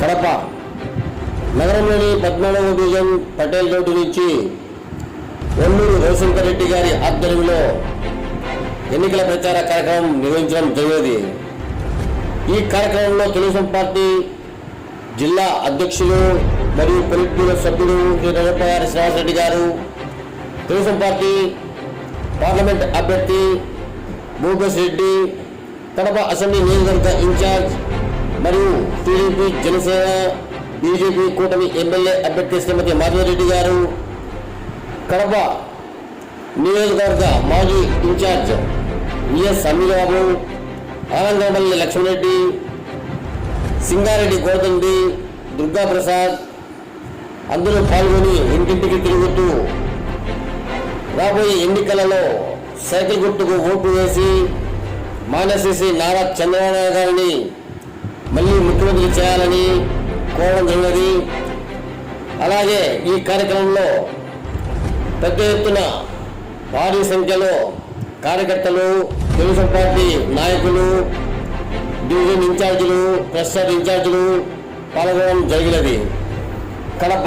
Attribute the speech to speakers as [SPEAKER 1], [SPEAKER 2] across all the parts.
[SPEAKER 1] కడప. నగరంలోని పద్నాలుగవ division Patel road నుంచి ఒల్లూరు రవిశంకర్ రెడ్డి గారి ఆధ్వర్యంలో ఎన్నికల ప్రచార కార్యక్రమం నిర్వహించడం జరిగేది ఈ కార్యక్రమంలో తెలుగుదేశం పార్టీ జిల్లా అధ్యక్షులు మరియు పొలిట్ బ్యూరో సభ్యుడు శ్రీ రవిపారి శ్రీనివాసరెడ్డి గారు తెలుగుదేశం పార్టీ పార్లమెంట్ అభ్యర్థి భూపేష్ రెడ్డి కడప అసెంబ్లీ నియోజకవర్గ ఇన్ఛార్జ్ మరియు టీడీపీ జనసేన బీజేపీ కూటమి ఎమ్మెల్యే అభ్యర్థి శ్రీమతి మాధవరెడ్డి గారు కడప నియోజకవర్గ మాజీ in charge VS Ammibabu Anandapalli Lakshmanareddy Singareddy Godandi Durgaprasad అందరూ పాల్గొని ఇంటింటికి తిరుగుతూ రాబోయే ఎన్నికలలో సైకిల్ గుర్తుకు ఓటు వేసి మానసేసి నారా చంద్రబాబు గారిని మళ్ళీ ముఖ్యమంత్రి చేయాలని కోరడం జరిగినది. అలాగే ఈ కార్యక్రమంలో పెద్ద ఎత్తున భారీ సంఖ్యలో కార్యకర్తలు తెలుగుదేశం పార్టీ నాయకులు డివిజన్ ఇన్ఛార్జీలు క్లస్టర్ ఇన్ఛార్జీలు పాల్గొనడం జరిగినది.
[SPEAKER 2] Kadapa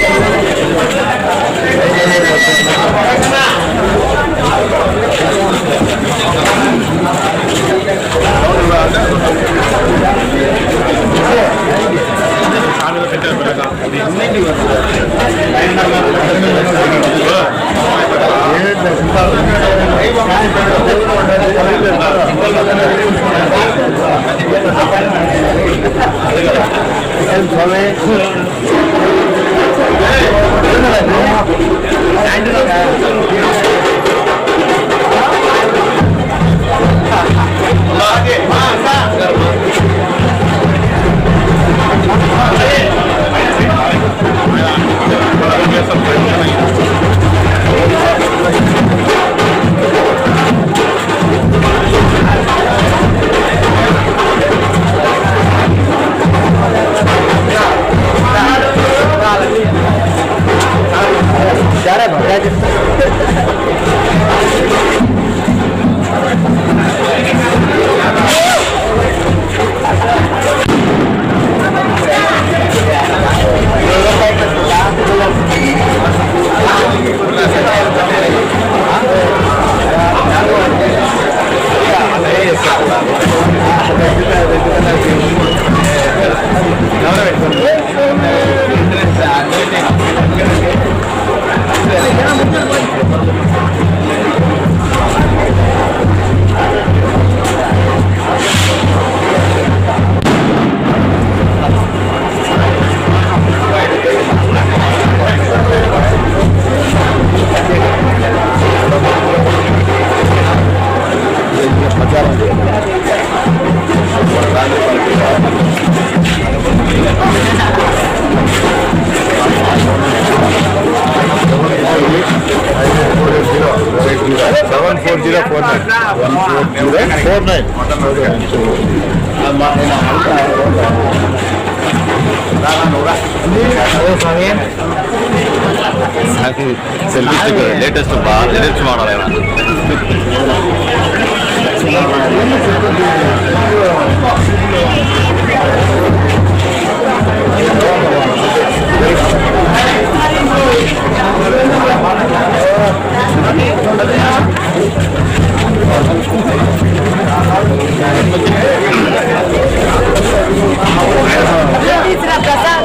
[SPEAKER 2] Come on. seven four zero four nine one four zero four nine selfie latest బాగా latest model Tira
[SPEAKER 3] pra cá.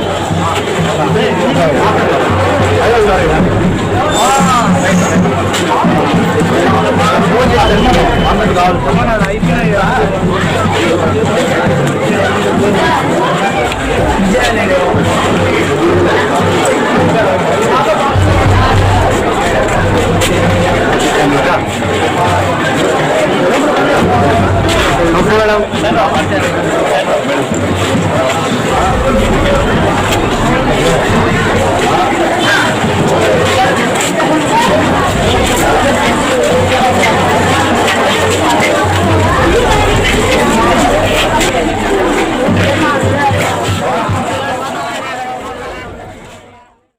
[SPEAKER 3] Madam